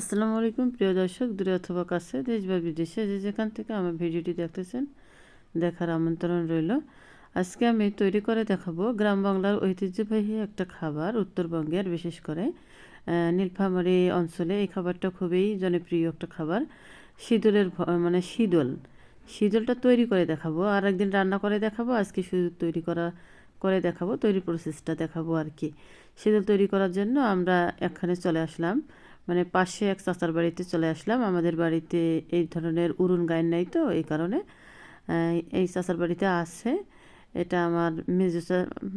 আসসালামু আলাইকুম, প্রিয় দর্শক, দূরে অথবা কাছে, দেশ বা বিদেশে যে যেখান থেকে আমার ভিডিওটি দেখতেছেন, দেখার আমন্ত্রণ রইল। আজকে আমি তৈরি করে দেখাবো গ্রাম বাংলার ঐতিহ্যবাহী একটা খাবার উত্তরবঙ্গের বিশেষ করে নীলফামারী অঞ্চলে এই খাবারটা খুবই জনপ্রিয় একটা খাবার। শীতলের মানে শীতল। শীতলটা তৈরি করে দেখাবো, আর একদিন রান্না করে দেখাবো, আজকে শুধু তৈরি করা, করে দেখাবো, তৈরি প্রসেসটা দেখাবো আর কি। শীতল তৈরি করার জন্য আমরা এখানে চলে আসলাম। মানে পাশে এক চাচার বাড়িতে চলে আসলাম। আমাদের বাড়িতে এই ধরনের উড়ুন গায়েন নাই তো, এই কারণে এই চাচার বাড়িতে আছে। এটা আমার মেজো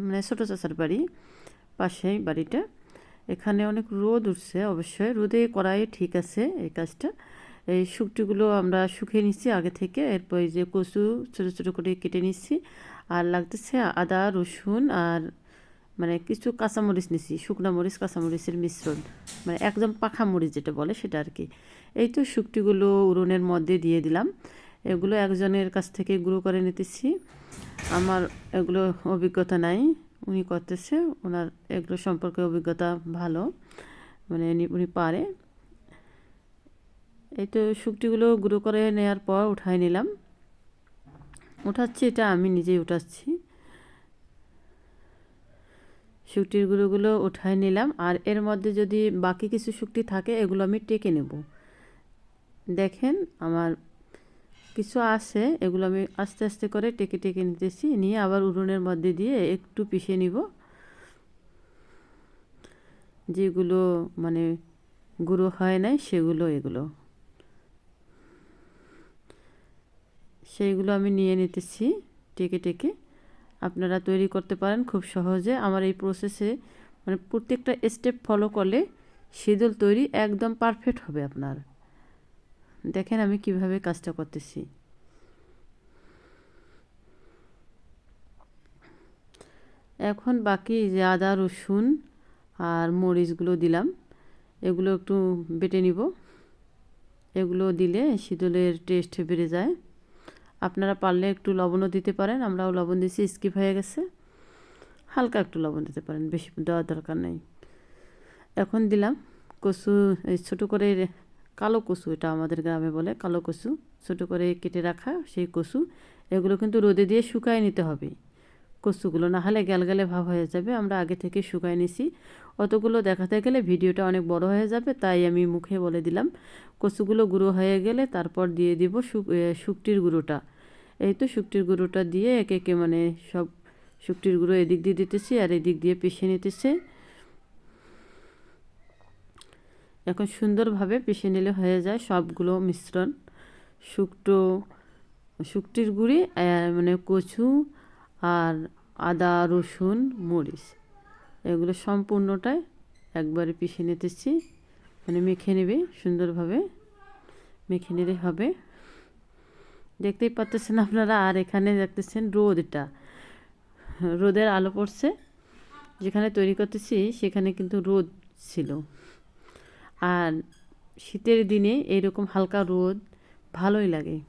মানে ছোটো চাচার বাড়ি, পাশেই বাড়িটা। এখানে অনেক রোদ উঠছে অবশ্যই। রোদে করাই ঠিক আছে এই কাজটা। এই শুকটিগুলো আমরা শুকিয়ে নিচ্ছি আগে থেকে। এরপর যে কচু ছোটো ছোটো করে কেটে নিচ্ছি। আর লাগতেছে আদা, রসুন আর মানে কিছু কাঁচামরিচ নিছি, শুকনা মরিচ, কাঁচামরিচের মিশ্রণ মানে একদম পাখা মরিচ যেটা বলে সেটা আর কি। এই তো শুকটিগুলো উড়নের মধ্যে দিয়ে দিলাম। এগুলো একজনের কাছ থেকে গুঁড়ো করে নিতেছি। আমার এগুলো অভিজ্ঞতা নাই, উনি করতেছে, ওনার এগুলো সম্পর্কে অভিজ্ঞতা ভালো মানে উনি- পারে। এই তো শুকটিগুলো গুঁড়ো করে নেওয়ার পর উঠাই নিলাম। উঠাচ্ছি, এটা আমি নিজেই উঠাচ্ছি। শুকটির গুঁড়োগুলো উঠায় নিলাম আর এর মধ্যে যদি বাকি কিছু শুকটি থাকে, এগুলো আমি টেকে নেব। দেখেন আমার কিছু আছে, এগুলো আমি আস্তে আস্তে করে টেকে টেকে নিতেছি। নিয়ে আবার উড়নের মধ্যে দিয়ে একটু পিষে নিব। যেগুলো মানে গুঁড়ো হয় নাই, সেগুলো এগুলো। সেইগুলো আমি নিয়ে নিতেছি টেকে টেকে। আপনারা তৈরি করতে পারেন খুব সহজে। আমার এই প্রসেসে মানে প্রত্যেকটা স্টেপ ফলো করলে সিঁদুল তৈরি একদম পারফেক্ট হবে আপনার। দেখেন আমি কীভাবে কাজটা করতেছি। এখন বাকি যে আদা, রসুন আর মরিচগুলো দিলাম। এগুলো একটু বেটে নিব। এগুলো দিলে সিঁদুলের টেস্ট বেড়ে যায়। আপনারা পারলে একটু লবণও দিতে পারেন, আমরাও লবণ দিয়েছি, স্কিপ হয়ে গেছে। হালকা একটু লবণ দিতে পারেন, বেশি দেওয়ার দরকার নেই। এখন দিলাম কচু, এই ছোটো করে কালো কচু এটা আমাদের গ্রামে বলে, কালো কচু। ছোটো করে কেটে রাখা সেই কচু, এগুলো কিন্তু রোদে দিয়ে শুকায় নিতে হবে। কচুগুলো না হলে গ্যালগ্যালে ভাব হয়ে যাবে। আমরা আগে থেকে শুকায় নিছি। অতগুলো দেখাতে গেলে ভিডিওটা অনেক বড় হয়ে যাবে, তাই আমি মুখে বলে দিলাম। কচুগুলো গুঁড়ো হয়ে গেলে তারপর দিয়ে দিব শুকটির গুঁড়োটা। এই তো শুকটির গুঁড়োটা দিয়ে একে একে মানে সব শুকটির গুঁড়ো এদিক দিয়ে দিতেছি আর এদিক দিয়ে পিষে নিতেছে। এখন সুন্দরভাবে পিষে নিলে হয়ে যায় সবগুলো মিশ্রণ। শুকটো শুকটির গুঁড়ি মানে কচু আর আদা, রসুন, মরিচ। এগুলো সম্পূর্ণটাই একবারে পিষে নিতেছি। মানে মেখে নেবে, সুন্দরভাবে মেখে নিলে হবে। দেখতেই পাচ্ছেন আপনারা, আর এখানে দেখতেছেন রোদটা। রোদের আলো পড়ছে। যেখানে তৈরি করতেছি, সেখানে কিন্তু রোদ ছিল। আর শীতের দিনে এইরকম হালকা রোদ ভালোই লাগে।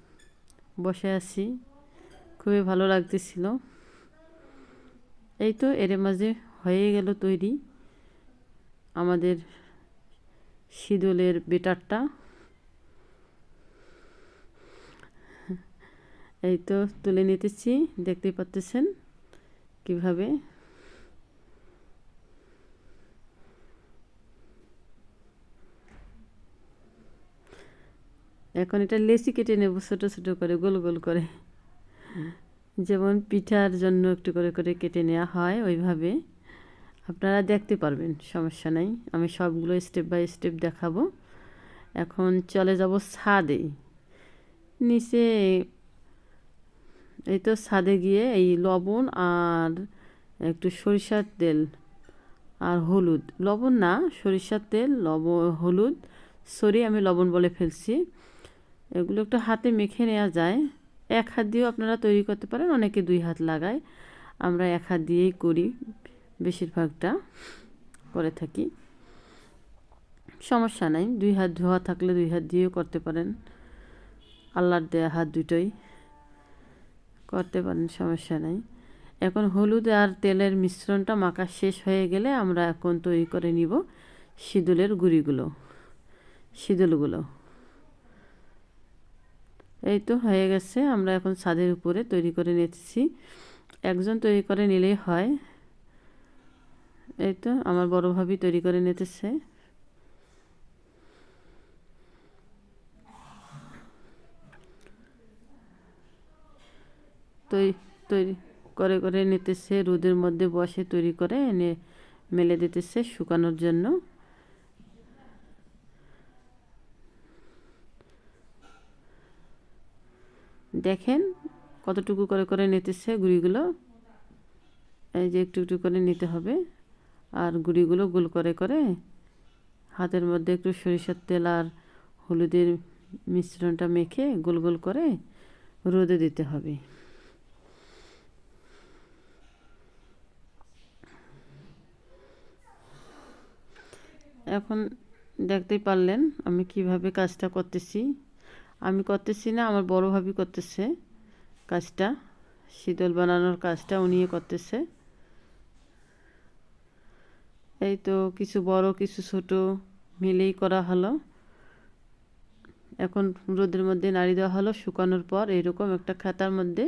বসে আছি, খুবই ভালো লাগতেছিল। এই তো এর মাঝে হয়ে গেল তৈরি আমাদের শীতলের বেটারটা। এই তো তুলে নিতেছি, দেখতেই পাচ্তেছেন কীভাবে। এখন এটা লেসি কেটে নেব ছোটো ছোটো করে, গোল গোল করে। যেমন পিঠার জন্য একটু করে করে কেটে নেওয়া হয় ওইভাবে। আপনারা দেখতে পারবেন, সমস্যা নাই। আমি সবগুলো স্টেপ বাই স্টেপ দেখাবো। এখন চলে যাব ছাদে। নিচে এই তো ছাদে গিয়ে এই লবণ আর একটু সরিষার তেল আর হলুদ। লবণ না, সরিষার তেল, লব, হলুদ। সরি, আমি লবণ বলে ফেলছি। এগুলো একটু হাতে মেখে নেওয়া যায়। এক হাত দিয়েও আপনারা তৈরি করতে পারেন, অনেকে দুই হাত লাগায়। আমরা এক হাত দিয়েই করি, বেশিরভাগটা করে থাকি। সমস্যা নাই, দুই হাত ধোয়া থাকলে দুই হাত দিয়েও করতে পারেন। আল্লাহর দেয়া হাত দুটোই করতে পারেন, সমস্যা নাই। এখন হলুদ আর তেলের মিশ্রণটা মাখা শেষ হয়ে গেলে আমরা এখন তৈরি করে নিব সিঁদুলের গুঁড়িগুলো শীতলগুলো এই তো হয়ে গেছে, আমরা এখন ছাদের উপরে তৈরি করে নিতেছি। একজন তৈরি করে নিলেই হয়। এই তো আমার বড় ভাবি তৈরি করে নিতেছে। তৈরি তৈরি করে করে নিতেছে, রোদের মধ্যে বসে তৈরি করে এনে মেলে দিতেছে শুকানোর জন্য। দেখেন কতটুকু করে করে নিতেছে গুড়িগুলো। এই যে একটু একটু করে নিতে হবে। আর গুড়িগুলো গোল করে করে হাতের মধ্যে একটু সরিষার তেল আর হলুদের মিশ্রণটা মেখে গোল গোল করে রোদে দিতে হবে। এখন দেখতেই পারলেন আমি কীভাবে কাজটা করতেছি। আমি করতেছি না, আমার বড় ভাবি করতেছে কাজটা, শীতল বানানোর কাজটা উনি করতেছে। এই তো কিছু বড়, কিছু ছোট মিলেই করা হলো। এখন রোদের মধ্যে নাড়ি দেওয়া হলো, শুকানোর পর এরকম একটা খাতার মধ্যে